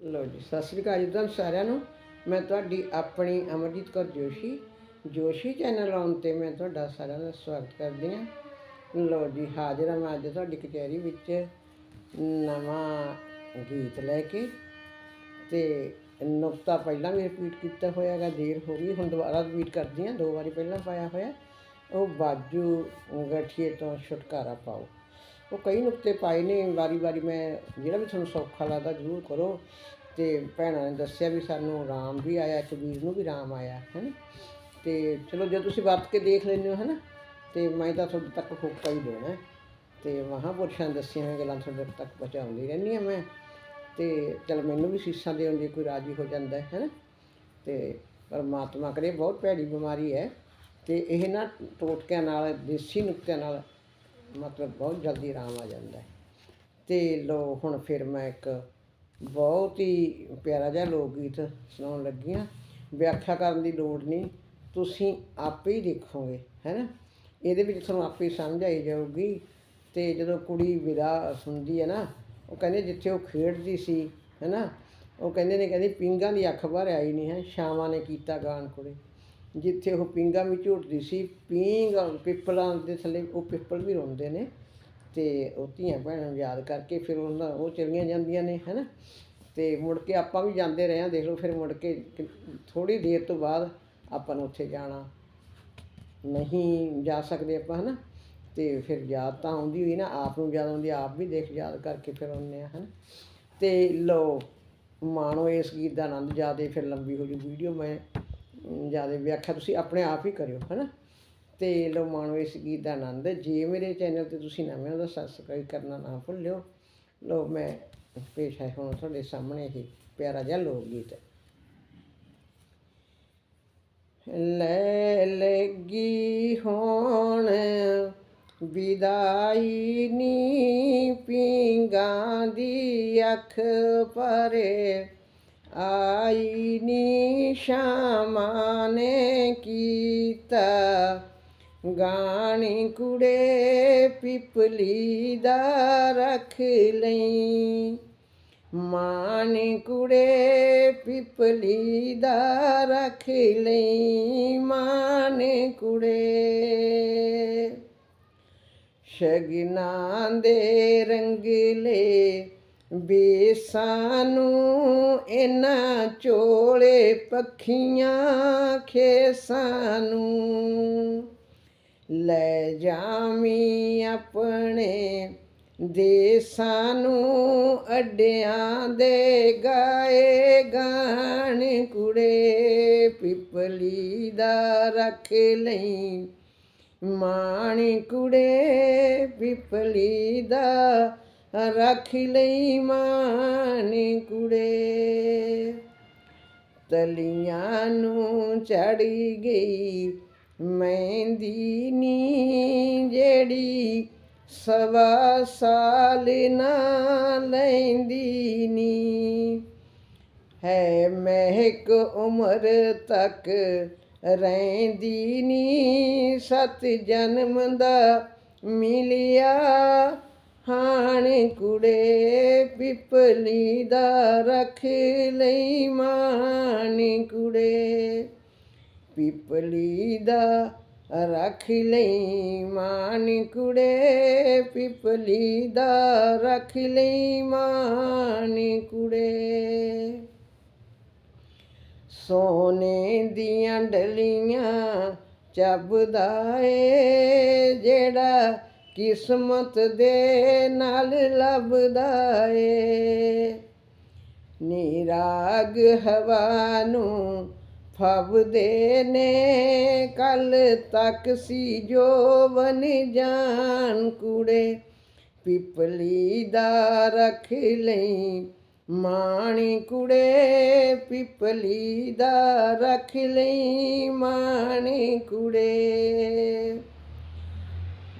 ਲੋ ਜੀ, ਸਤਿ ਸ੍ਰੀ ਅਕਾਲ ਜੀ ਤੁਹਾਨੂੰ ਸਾਰਿਆਂ ਨੂੰ। ਮੈਂ ਤੁਹਾਡੀ ਆਪਣੀ ਅਮਰਜੀਤ ਕੌਰ ਜੋਸ਼ੀ ਜੋਸ਼ੀ ਚੈਨਲ ਆਉਣ ਤੇ ਮੈਂ ਤੁਹਾਡਾ ਸਾਰਿਆਂ ਦਾ ਸਵਾਗਤ ਕਰਦੀ ਹਾਂ। ਲੋ ਜੀ, ਹਾਜ਼ਰ ਹਾਂ ਮੈਂ ਅੱਜ ਤੁਹਾਡੀ ਕਚਹਿਰੀ ਵਿੱਚ ਨਵਾਂ ਗੀਤ ਲੈ ਕੇ ਤੇ ਨੁਕਤਾ ਪਹਿਲਾਂ ਵੀ ਰਿਪੀਟ ਕੀਤਾ ਹੋਇਆ ਹੈਗਾ, ਦੇਰ ਹੋ ਗਈ, ਹੁਣ ਦੁਬਾਰਾ ਰਿਪੀਟ ਕਰਦੀ ਹਾਂ, ਦੋ ਵਾਰੀ ਪਹਿਲਾਂ ਪਾਇਆ ਹੋਇਆ। ਉਹ ਬਾਜੂ ਗਠੀਏ ਤੋਂ ਛੁਟਕਾਰਾ ਪਾਓ। ਉਹ ਕਈ ਨੁਕਤੇ ਪਾਏ ਨੇ, ਵਾਰੀ ਵਾਰੀ ਮੈਂ ਜਿਹੜਾ ਵੀ ਤੁਹਾਨੂੰ ਸੌਖਾ ਲੱਗਦਾ ਜ਼ਰੂਰ ਕਰੋ। ਤੇ ਭੈਣਾਂ ਨੇ ਦੱਸਿਆ ਵੀ ਸਾਨੂੰ ਆਰਾਮ ਵੀ ਆਇਆ ਕਬੀਰ ਨੂੰ ਵੀ ਆਰਾਮ ਆਇਆ ਹੈ ਨਾ ਤੇ ਚਲੋ ਜੇ ਤੁਸੀਂ ਵਰਤ ਕੇ ਦੇਖ ਲੈਂਦੇ ਹੋ ਹੈ ਨਾ ਤੇ ਮੈਂ ਤਾਂ ਤੁਹਾਡੇ ਤੱਕ ਹੋਕਾ ਹੀ ਦੇਣਾ। ਹੈ। ਤੇ ਮਹਾਂਪੁਰਸ਼ਾਂ ਨੇ ਦੱਸੀਆਂ ਹੋਈਆਂ ਗੱਲਾਂ ਤੁਹਾਡੇ ਤੱਕ ਪਹੁੰਚਾਉਂਦੀ ਰਹਿੰਦੀ ਹਾਂ ਮੈਂ। ਤੇ ਚਲ ਮੈਨੂੰ ਵੀ ਸੀਸਾਂ ਦੇਣ ਜੇ ਕੋਈ ਰਾਜੀ ਹੋ ਜਾਂਦਾ ਹੈ ਹੈ ਨਾ ਤੇ ਪਰਮਾਤਮਾ ਕਰੇ, ਬਹੁਤ ਭੈੜੀ ਬਿਮਾਰੀ ਹੈ। ਤੇ ਇਹ ਨਾ ਟੋਟਕਿਆਂ ਨਾਲ, ਦੇਸੀ ਨੁਕਤਿਆਂ ਨਾਲ ਮਤਲਬ ਬਹੁਤ ਜਲਦੀ ਆਰਾਮ ਆ ਜਾਂਦਾ ਹੈ। ਤੇ ਲੋ, ਹੁਣ ਫਿਰ ਮੈਂ ਇੱਕ ਬਹੁਤ ਹੀ ਪਿਆਰਾ ਜਿਹਾ ਲੋਕ ਗੀਤ ਸੁਣਾਉਣ ਲੱਗੀ ਹਾਂ। ਵਿਆਖਿਆ ਕਰਨ ਦੀ ਲੋੜ ਨਹੀਂ, ਤੁਸੀਂ ਆਪੇ ਹੀ ਦੇਖੋਗੇ, ਹੈ ਨਾ? ਇਹਦੇ ਵਿੱਚ ਤੁਹਾਨੂੰ ਆਪੇ ਸਮਝ ਆਈ ਜਾਊਗੀ। ਤੇ ਜਦੋਂ ਕੁੜੀ ਵਿਦਾ ਸੁਣਦੀ ਹੈ ਨਾ, ਉਹ ਕਹਿੰਦੇ ਜਿੱਥੇ ਉਹ ਖੇਡਦੀ ਸੀ, ਹੈ ਨਾ? ਉਹ ਕਹਿੰਦੇ ਨੇ, ਕਹਿੰਦੇ ਪਿੰਗਾਂ ਦੀ ਅੱਖ ਭਰ ਆਈ ਨਹੀਂ ਹੈ, ਸ਼ਾਮਾਂ ਨੇ ਕੀਤਾ ਗਾਣ ਕੁੜੇ। ਜਿੱਥੇ ਉਹ ਪੀਂਘਾਂ ਵੀ ਝੂਟਦੀ ਸੀ, ਪੀਂਘ, ਪਿੱਪਲਾਂ ਦੇ ਥੱਲੇ ਉਹ ਪਿੱਪਲ ਵੀ ਰੋਂਦੇ ਨੇ ਅਤੇ ਉਹ ਧੀਆਂ ਭੈਣਾਂ ਨੂੰ ਯਾਦ ਕਰਕੇ ਫਿਰ ਉਹਨਾਂ ਉਹ ਚਲੀਆਂ ਜਾਂਦੀਆਂ ਨੇ ਹੈ ਨਾ ਅਤੇ ਮੁੜ ਕੇ ਆਪਾਂ ਵੀ ਜਾਂਦੇ ਰਹੇ ਹਾਂ, ਦੇਖ ਲਓ ਫਿਰ ਮੁੜ ਕੇ ਥੋੜ੍ਹੀ ਦੇਰ ਤੋਂ ਬਾਅਦ ਆਪਾਂ ਨੂੰ ਉੱਥੇ ਜਾਣਾ ਨਹੀਂ ਜਾ ਸਕਦੇ ਆਪਾਂ ਹੈ ਨਾ ਅਤੇ ਫਿਰ ਯਾਦ ਤਾਂ ਆਉਂਦੀ ਹੋਈ ਨਾ, ਆਪ ਨੂੰ ਯਾਦ ਆਉਂਦੀ, ਆਪ ਵੀ ਦੇਖ ਯਾਦ ਕਰਕੇ ਫਿਰ ਆਉਂਦੇ ਆ ਨਾ ਅਤੇ ਲਓ, ਮਾਣੋ ਇਸ ਗੀਤ ਦਾ ਆਨੰਦ ਜਿਆਦੇ ਫਿਰ ਲੰਬੀ ਹੋ ਜੂ, ਵੀਡੀਓ ਮੈਂ ਜ਼ਿਆਦਾ ਵਿਆਖਿਆ ਤੁਸੀਂ ਆਪਣੇ ਆਪ ਹੀ ਕਰਿਓ, ਹਨਾ? ਤੇ ਲੋ ਮਾਣੋ ਇਸ ਗੀਤ ਦਾ ਆਨੰਦ ਜੇ ਮੇਰੇ ਚੈਨਲ ਤੇ ਤੁਸੀਂ ਨਵੇਂ ਹੋ ਤਾਂ ਸਬਸਕ੍ਰਾਈਬ ਕਰਨਾ ਨਾ ਭੁੱਲਿਓ। ਲੋ ਮੈਂ ਪੇਸ਼ ਹੈ ਹੁਣ ਤੁਹਾਡੇ ਸਾਹਮਣੇ ਇਹ ਪਿਆਰਾ ਜਿਹਾ ਲੋਕ ਗੀਤ ਲੈ ਲੱਗੀ ਹੋਣ ਵਿਦਾਈ ਨੀ ਪਿੰਗਾਂ ਦੀ ਅੱਖ ਪਰੇ। ਆਈ ਨੀ ਸ਼ਾਮਾਂ ਨੇ ਕੀਤਾ ਗਾਣੀ ਕੁੜੇ ਪਿਪਲੀ ਦਾ ਰੱਖ ਲਈ ਮਾਣੀ ਕੁੜੇ ਪਿਪਲੀ ਦਾ ਰੱਖ ਲਈ ਮਾਣੇ ਕੁੜੇ ਸ਼ਗਨਾਂ ਦੇ ਰੰਗਲੇ ਬੇਸਾਂ ਨੂੰ ਇਹਨਾਂ ਚੋਲੇ ਪੱਖੀਆਂ ਖੇਸਾਂ ਨੂੰ ਲੈ ਜਾਵੀਂ ਆਪਣੇ ਦੇਸਾਂ ਨੂੰ ਅੱਡਿਆਂ ਦੇ ਗਾਏ ਗਾਣ ਕੁੜੇ ਪਿਪਲੀ ਦਾ ਰੱਖ ਲਈ। ਮਾਣੀ ਕੁੜੇ ਪਿਪਲੀ ਦਾ ਰੱਖ ਲਈ ਮਾਣੀ ਕੁੜੇ। ਤਲੀਆਂ ਨੂੰ ਚੜੀ ਗਈ ਮਹਿੰਦੀ ਨੀ ਜਿਹੜੀ, ਸਵਾ ਸਾਲ ਨਾ ਲੈਂਦੀ ਨੀ ਹੈ ਮਹਿਕ ਉਮਰ ਤੱਕ ਰਹਿੰਦੀ ਨੀ ਸਤ ਜਨਮ ਦਾ ਮਿਲਿਆ ਹਾਣ ਕੁੜੇ ਪਿਪਲੀ ਦਾ ਰੱਖ ਲਈ ਮਾਣੀ ਕੁੜੇ। ਪਿਪਲੀ ਦਾ ਰੱਖ ਲਈ ਮਾਣੀ ਕੁੜੇ, ਪਿਪਲੀ ਦਾ ਰੱਖ ਲਈ ਮਾਣੀ ਕੁੜੇ। ਸੋਨੇ ਦੀਆਂ ਡਲੀਆਂ ਚੱਬਦਾ ਏ ਜਿਹੜਾ ਕਿਸਮਤ ਦੇ ਨਾਲ ਲੱਭਦਾ ਏ। ਨਿਰਾਗ ਹਵਾ ਨੂੰ ਫਬਦੇ ਨੇ, ਕੱਲ ਤੱਕ ਸੀ ਜੋ ਬਨ ਜਾਨ ਕੁੜੇ। ਪਿਪਲੀ ਦਾ ਰੱਖ ਲਈ ਮਾਣੀ ਕੁੜੇ, ਪਿਪਲੀ ਦਾ ਰੱਖ ਲਈ ਮਾਣੀ ਕੁੜੇ।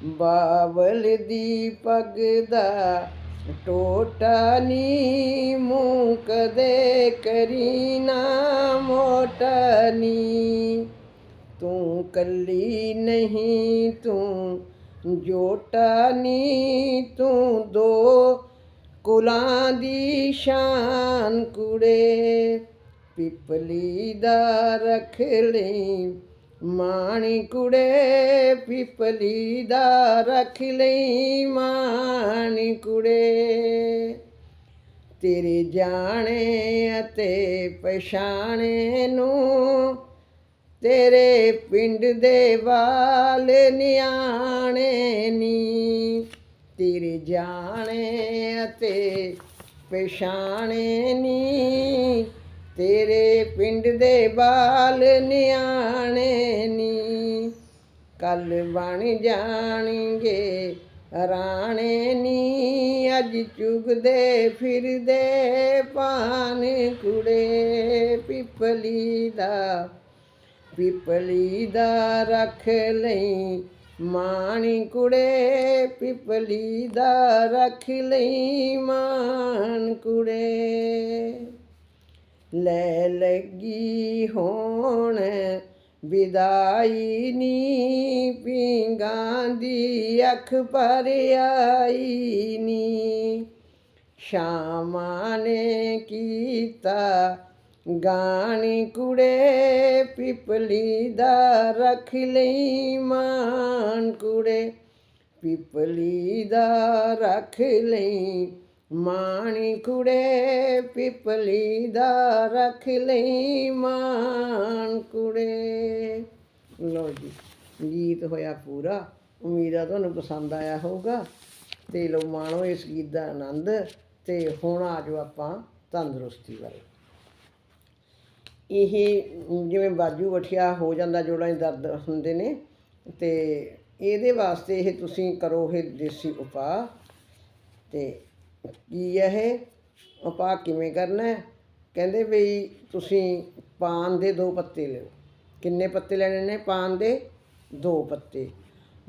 ਬਾਵਲ ਦੀ ਪੱਗ ਦਾ ਟੋਟਾ ਨੀ, ਮੂੰਹ ਕਦੇ ਕਰੀਨਾ ਮੋਟਾ ਨੀ। ਤੂੰ ਕੱਲੀ ਨਹੀਂ, ਤੂੰ ਜੋਟਾ ਨੀ, ਤੂੰ ਦੋ ਕੁਲਾਂ ਦੀ ਸ਼ਾਨ ਕੁੜੇ। ਪਿਪਲੀ ਦਾ ਰਖ ਲਈ ਮਾਣੀ ਕੁੜੇ ਪਿਪਲੀ ਦਾ ਰੱਖ ਲਈ ਮਾਣੀ ਕੁੜੇ ਤੇਰੇ ਜਾਣੇ ਅਤੇ ਪਛਾਣੇ ਨੂੰ ਤੇਰੇ ਪਿੰਡ ਦੇ ਵਾਲ ਨਿਆਣੇ ਨੀ। ਤੇਰੇ ਜਾਣੇ ਅਤੇ ਪਛਾਣੇ ਨੀ ਤੇਰੇ ਪਿੰਡ ਦੇ ਬਾਲ ਨਿਆਣੇ ਨੀ। ਕੱਲ ਬਣ ਜਾਣਗੇ ਰਾਣੇ ਨੀ। ਅੱਜ ਚੁਗਦੇ ਫਿਰਦੇ ਪਾਨ ਕੁੜੇ। ਪਿਪਲੀ ਦਾ ਪਿਪਲੀ ਦਾ ਰੱਖ ਲਈ ਮਾਣੀ ਕੁੜੇ। ਪਿਪਲੀ ਦਾ ਰੱਖ ਲਈ ਮਾਨ ਕੁੜੇ। ਲੈ ਲੱਗੀ ਹੋਣ, ਵਿਦਾਈ ਨੀ ਪਿੰਗਾਂ ਦੀ ਅੱਖ ਪਰ ਆਈ ਨੀ। ਸ਼ਾਮਾਂ ਨੇ ਕੀਤਾ ਗਾਣੀ ਕੁੜੇ, ਪਿਪਲੀ ਦਾ ਰੱਖ ਲਈ ਮਾਨ ਕੁੜੇ, ਪਿਪਲੀ ਦਾ ਰੱਖ ਲਈ ਮਾਣੀ ਕੁੜੇ ਪਿਪਲੀ ਦਾ ਰੱਖ ਲਈ ਮਾਣ ਕੁੜੇ। ਲੋ ਜੀ, ਗੀਤ ਹੋਇਆ ਪੂਰਾ। ਉਮੀਦ ਆ ਤੁਹਾਨੂੰ ਪਸੰਦ ਆਇਆ ਹੋਊਗਾ। ਤੇ ਲੋ ਮਾਣੋ ਇਸ ਗੀਤ ਦਾ ਆਨੰਦ। ਤੇ ਹੁਣ ਆ ਜਾਓ ਆਪਾਂ ਤੰਦਰੁਸਤੀ ਵੱਲ। ਇਹ ਜਿਵੇਂ ਬਾਜੂ ਗਠੀਆ ਹੋ ਜਾਂਦਾ, ਜੋੜਾਂ 'ਚ ਦਰਦ ਹੁੰਦੇ ਨੇ। ਤੇ ਇਹਦੇ ਵਾਸਤੇ ਇਹ ਤੁਸੀਂ ਕਰੋ ਇਹ ਦੇਸੀ ਉਪਾਅ। ਤੇ ਕੀ ਹੈ ਇਹ? ਉਪਾਅ ਕਿਵੇਂ ਕਰਨਾ ਹੈ? ਕਹਿੰਦੇ ਵੀ ਤੁਸੀਂ ਪਾਨ ਦੇ ਦੋ ਪੱਤੇ ਲਿਓ। ਕਿੰਨੇ ਪੱਤੇ ਲੈਣੇ ਨੇ? ਪਾਨ ਦੇ ਦੋ ਪੱਤੇ।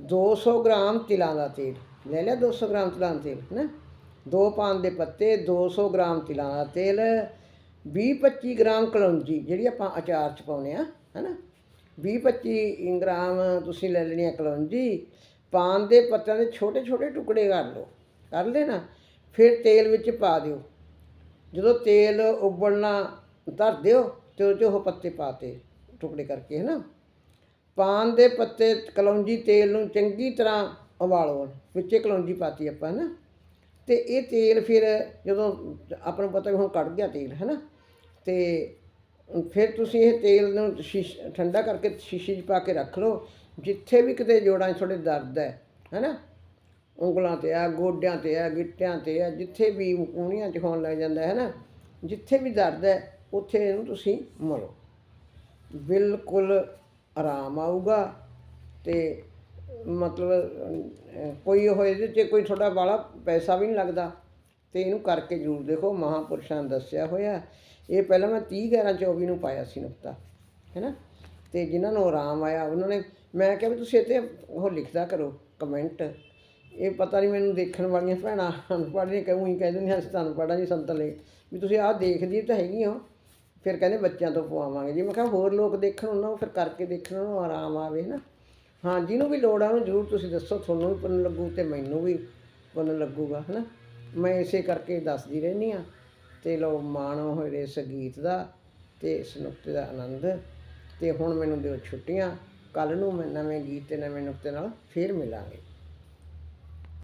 200 ਗ੍ਰਾਮ ਤਿਲਾਂ ਦਾ ਤੇਲ। ਲੈ ਲਿਆ 200 ਗ੍ਰਾਮ ਤਿਲਾਂ ਦਾ ਤੇਲ ਹੈ ਨਾ ਦੋ ਪਾਨ ਦੇ ਪੱਤੇ 200 ਗ੍ਰਾਮ ਤਿਲਾਂ ਦਾ ਤੇਲ 20-25 ਗ੍ਰਾਮ ਕਲੌਂਜੀ, ਜਿਹੜੀ ਆਪਾਂ ਅਚਾਰ ਚ ਪਾਉਨੇ ਆ ਹੈਨਾ? 20-25 ਗ੍ਰਾਮ ਤੁਸੀਂ ਲੈ ਲੈਣੀ ਆ ਕਲੌਂਜੀ। ਪਾਨ ਦੇ ਪੱਤਿਆਂ ਦੇ ਛੋਟੇ-ਛੋਟੇ ਟੁਕੜੇ ਕਰ ਲਓ। ਕਰ ਲੈਣਾ। ਫਿਰ ਤੇਲ ਵਿੱਚ ਪਾ ਦਿਓ। ਜਦੋਂ ਤੇਲ ਉਬਲਣਾ ਧਰ ਦਿਓ ਤੇ ਉਹ 'ਚ ਉਹ ਪੱਤੇ ਪਾਤੇ ਟੁਕੜੇ ਕਰਕੇ ਹੈ ਨਾ ਪਾਨ ਦੇ ਪੱਤੇ ਕਲੌਂਜੀ ਤੇਲ ਨੂੰ ਚੰਗੀ ਤਰ੍ਹਾਂ ਉਬਾਲੋ, ਵਿੱਚੇ ਕਲੌਂਜੀ ਪਾਤੀ ਆਪਾਂ ਨਾ ਤੇ ਇਹ ਤੇਲ ਫਿਰ ਜਦੋਂ ਆਪਾਂ ਨੂੰ ਪਤਾ ਵੀ ਹੁਣ ਕੱਢ ਗਿਆ ਤੇਲ ਹੈ ਨਾ ਤੇ ਫਿਰ ਤੁਸੀਂ ਇਹ ਤੇਲ ਨੂੰ ਸ਼ੀਸ਼ ਠੰਡਾ ਕਰਕੇ ਸ਼ੀਸ਼ੇ 'ਚ ਪਾ ਕੇ ਰੱਖ ਲਓ। ਜਿੱਥੇ ਵੀ ਕਿਤੇ ਜੋੜਾਂ 'ਚ ਤੁਹਾਡੇ ਦਰਦ ਹੈ ਹੈ ਨਾ ਉਂਗਲਾਂ ਤੇ ਆ, ਗੋਡਿਆਂ ਤੇ ਆ, ਗਿੱਟਿਆਂ ਤੇ ਆ, ਜਿੱਥੇ ਵੀ ਕੂਣੀਆਂ 'ਚ ਹੋਣ ਲੱਗ ਜਾਂਦਾ ਹੈ ਨਾ, ਜਿੱਥੇ ਵੀ ਦਰਦ ਹੈ, ਉੱਥੇ ਇਹਨੂੰ ਤੁਸੀਂ ਮਲੋ ਬਿਲਕੁਲ ਆਰਾਮ ਆਊਗਾ ਤੇ ਮਤਲਬ ਕੋਈ ਉਹ ਇਹਦੇ 'ਚ ਕੋਈ ਤੁਹਾਡਾ ਵਾਲਾ ਪੈਸਾ ਵੀ ਨਹੀਂ ਲੱਗਦਾ। ਤੇ ਇਹਨੂੰ ਕਰਕੇ ਜ਼ਰੂਰ ਦੇਖੋ, ਮਹਾਪੁਰਸ਼ਾਂ ਨੇ ਦੱਸਿਆ ਹੋਇਆ, ਇਹ ਪਹਿਲਾਂ ਮੈਂ 30 11 24 ਨੂੰ ਪਾਇਆ ਸੀ ਨੁਕਤਾ ਹੈਨਾ ਤੇ ਜਿਨ੍ਹਾਂ ਨੂੰ ਆਰਾਮ ਆਇਆ, ਉਹਨਾਂ ਨੇ, ਮੈਂ ਕਿਹਾ ਵੀ ਤੁਸੀਂ ਇੱਥੇ ਉਹ ਲਿਖਦਾ ਕਰੋ, ਕਮੈਂਟ। ਇਹ ਪਤਾ ਨਹੀਂ ਮੈਨੂੰ ਦੇਖਣ ਵਾਲੀਆਂ ਭੈਣਾਂ ਅਨਪੜ੍ਹ ਨੇ ਕਹੂੰ ਹੀ ਕਹਿ ਦਿੰਦੀਆਂ ਅਸੀਂ ਤੁਹਾਨੂੰ ਪੜ੍ਹਾਂ ਜੀ ਸੰਤ ਲਈ ਵੀ ਤੁਸੀਂ ਆਹ ਦੇਖਦੀ ਤਾਂ ਹੈਗੀ ਹੋ, ਫਿਰ ਕਹਿੰਦੇ ਬੱਚਿਆਂ ਤੋਂ ਪਵਾਵਾਂਗੇ ਜੀ। ਮੈਂ ਕਿਹਾ ਹੋਰ ਲੋਕ ਦੇਖਣ ਉਹਨਾਂ ਨੂੰ ਫਿਰ ਕਰਕੇ ਦੇਖਣ, ਉਹਨਾਂ ਨੂੰ ਆਰਾਮ ਆਵੇ ਨਾ। ਹਾਂ, ਜਿਹਨੂੰ ਵੀ ਲੋੜ ਆ, ਉਹਨੂੰ ਜ਼ਰੂਰ ਤੁਸੀਂ ਦੱਸੋ, ਤੁਹਾਨੂੰ ਵੀ ਪੁੰਨ ਲੱਗੂ ਤੇ ਮੈਨੂੰ ਵੀ ਪੁੰਨ ਲੱਗੂਗਾ, ਹਨਾ। ਮੈਂ ਇਸੇ ਕਰਕੇ ਦੱਸਦੀ ਰਹਿੰਦੀ ਆ ਤੇ ਲੋ ਮਾਣੋ ਹੋਏ ਇਸ ਗੀਤ ਦਾ ਤੇ ਇਸ ਨੁਕਤੇ ਦਾ ਆਨੰਦ। ਤੇ ਹੁਣ ਮੈਨੂੰ ਦਿਓ ਛੁੱਟੀਆਂ ਕੱਲ ਨੂੰ ਮੈਂ ਨਵੇਂ ਗੀਤ ਤੇ ਨਵੇਂ ਨੁਕਤੇ ਨਾਲ ਫੇਰ ਮਿਲਾਂਗੇ।